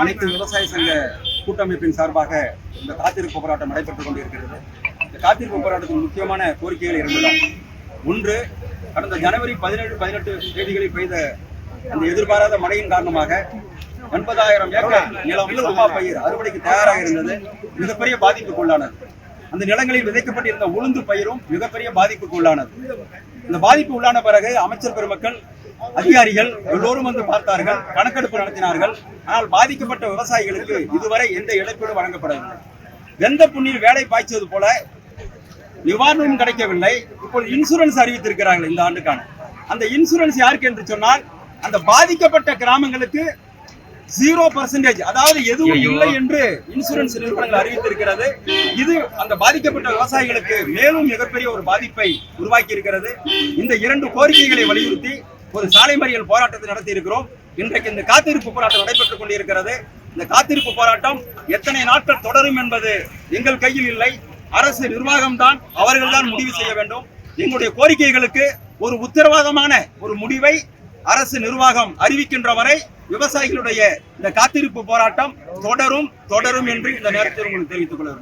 அனைத்து விவசாய சங்க கூட்டமைப்பின் சார்பாக இந்த காத்திருப்பு போராட்டம் நடைபெற்றுக் கொண்டிருக்கிறது. இந்த காத்திருப்பு போராட்டத்தின் முக்கியமான கோரிக்கைகள் இருந்ததாம் ஒன்று கடந்த ஜனவரி பதினேழு பதினெட்டு தேதிகளில் பெய்த அந்த எதிர்பாராத மழையின் காரணமாக எண்பதாயிரம் ஏக்கர் நிலம் சம்பா பயிர் அறுவடைக்கு தயாராக இருந்தது. மிகப்பெரிய பாதிப்புக்குள்ளானது. அந்த நிலங்களில் விதைக்கப்பட்டிருந்த உளுந்து பயிரும் மிகப்பெரிய பாதிப்புக்குள்ளானது. இந்த பாதிப்பு உள்ளான பிறகு அமைச்சர் பெருமக்கள் அதிகாரிகள் எல்லோரும் வந்து பார்த்தார்கள் கணக்கெடுப்பு நடத்தினார்கள். ஆனால் பாதிக்கப்பட்ட விவசாயிகளுக்கு இதுவரை எந்த இழப்பீடும் வழங்கப்படவில்லை. வெந்த புண்ணில் வேலை பாய்ச்சது போல நிவாரணமும் கிடைக்கவில்லை. இப்பொழுது இன்சூரன்ஸ் அறிவித்திருக்கிறார்கள் இந்த ஆண்டுக்கான. அந்த இன்சூரன்ஸ் யாருக்கு என்று சொன்னால் அந்த பாதிக்கப்பட்ட கிராமங்களுக்கு ஜீரோ பர்சன்டேஜ் அதாவது எதுவும் இல்லை என்று இன்சூரன்ஸ் நிறுவனங்கள் அறிவித்திருக்கிறது. இது அந்த பாதிக்கப்பட்ட விவசாயிகளுக்கு மேலும் மிகப்பெரிய ஒரு பாதிப்பை உருவாக்கி இருக்கிறது இந்த இரண்டு கோரிக்கைகளை வலியுறுத்தி ஒரு சாலை மறியல் போராட்டத்தை நடத்தி இருக்கிறோம் இன்றைக்கு இந்த காத்திருப்பு போராட்டம் நடைபெற்றுக் கொண்டிருக்கிறது. இந்த காத்திருப்பு போராட்டம் எத்தனை நாட்கள் தொடரும் என்பது எங்கள் கையில் இல்லை. அரசு நிர்வாகம்தான் அவர்கள்தான் முடிவு செய்ய வேண்டும். எங்களுடைய கோரிக்கைகளுக்கு ஒரு உத்தரவாதமான ஒரு முடிவை அரசு நிர்வாகம் அறிவிக்கின்ற வரை விவசாயிகளுடைய இந்த காத்திருப்பு போராட்டம் தொடரும் தொடரும் என்று இந்த நேரத்தில் உங்களுக்கு தெரிவித்துக் கொள்ள